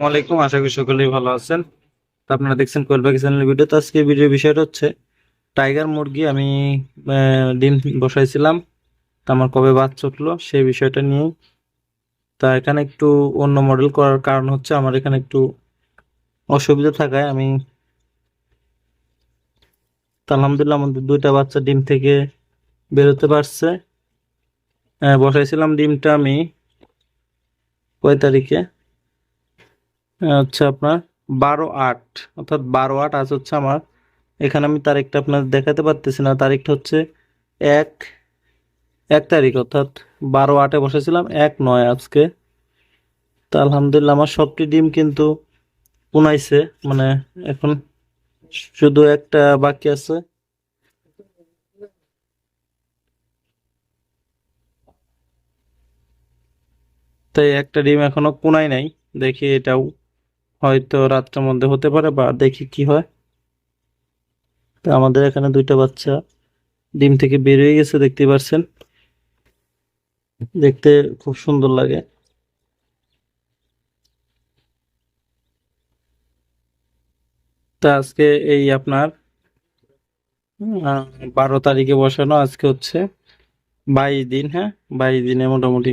ওয়ালাইকুম আশা করি সকলেই ভালো আছেন। তো আপনারা দেখছেন কোয়েল পাখি চ্যানেলের ভিডিও। তো আজকে ভিডিওর বিষয়টা হচ্ছে, টাইগার মুরগি আমি ডিম বসাইছিলাম। তা আমার কবে বাচ্চা উঠল সেই বিষয়টা নিয়ে। তা এখানে একটু অন্য মডেল করার কারণ হচ্ছে, আমার এখানে একটু অসুবিধা থাকায় আমি আলহামদুলিল্লাহ আমাদের দুইটা বাচ্চা ডিম থেকে বেরোতে পারছে। বসাইছিলাম ডিমটা আমি কয় তারিখে? হচ্ছে আপনার বারো আট, অর্থাৎ বারো আট আজ হচ্ছে আমার। এখানে আমি তারিখটা আপনার দেখাতে পারতেছি না, তারিখটা হচ্ছে এক এক তারিখ, অর্থাৎ বারো আটে বসেছিলাম, এক নয় আজকে। তা আলহামদুলিল্লাহ আমার সবটি ডিম কিন্তু পুনাইছে মানে এখন শুধু একটা বাকি আছে। তাই একটা ডিম এখনও পুনাই নাই, দেখি এটাও হয়তো রাত্রের মধ্যে হতে পারে বা দেখি কি হয়। তো আমাদের এখানে দুইটা বাচ্চা ডিম থেকে বের হয়ে গেছে দেখতে পারছেন। দেখতে খুব সুন্দর লাগে। তা আজকে এই আপনার বারো তারিখে বসানো, আজকে হচ্ছে বাইশ দিন হ্যাঁ? বাইশ দিনে মোটামুটি